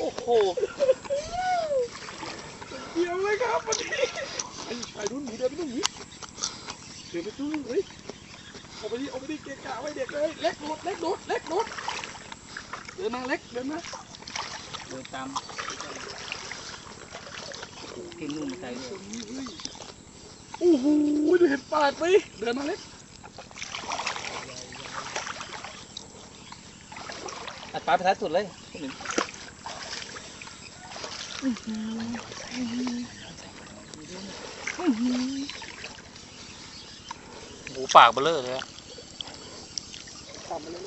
โอ้โหเกี่ยวเลยครับวันนี้ไอ้ชายรุ่นหนีเดินไปตรงนี้เดินไปตรงนี้เฮ้ยเอาไปดิเอาไปดิเกะกะไว้เด็กเลยเล็กโดดเล็กโดดเล็กโดดเดินมาเล็กเดินมาเดินตามกินนู่นมาใส่เลยโอ้โหดูเห็นปากไหมเดินมาเล็กอัดปลาไปท้ายสุดเลย หมูปากเบลเลอร์เลยอะทำมาเลย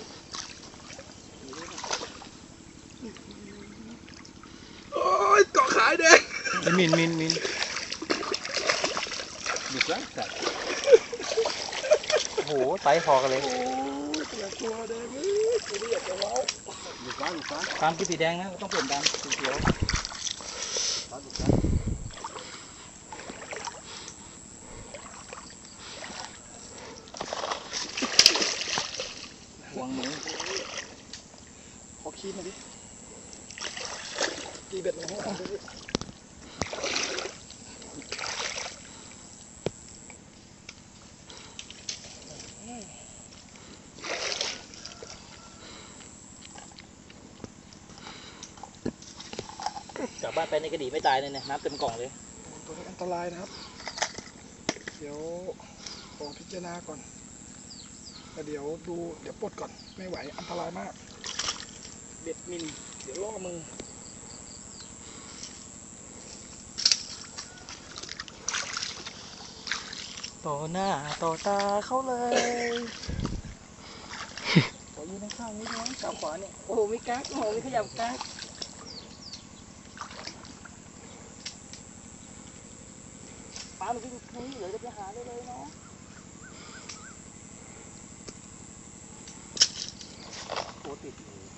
โอ้ยเกาะขายแดงมินมินมินหยุดแล้วสัตว์โอ้โหไซส์พอกันเลยโอ้ยเสียตัวแดงเลยตัวนี้อยากจะเว้าหยุดฟ้าหยุดฟ้าตามกินสีแดงนะ ต้องเปลี่ยนตามสีเขียวฟ้า หยุดฟ้าห่วงหมูขอคีบมาดิตีเบ็ดมาให้เอาไปดิ กลับบ้านไปในกระดีไม่ตายเลยเนี่ยน้ำเต็มกล่องเลยตัวนี้อันตรายนะครับ เดี๋ยวขอพิจารณาก่อนแล้วเดี๋ยวดูเดี๋ยวปลดก่อนไม่ไหวอันตรายมาก เบ็ดมิน เดี๋ยวล่อมือต่อหน้าต่อตาเขาเลยขอยืนข้างๆนิดนึงจับขวาเนี่ย โอ้โหไม่กักโอ้โหไม่ขยับกัก ป้ามันวิ่งนี่เหลือจะไปหาได้เลยเนาะโอ้ติดเลย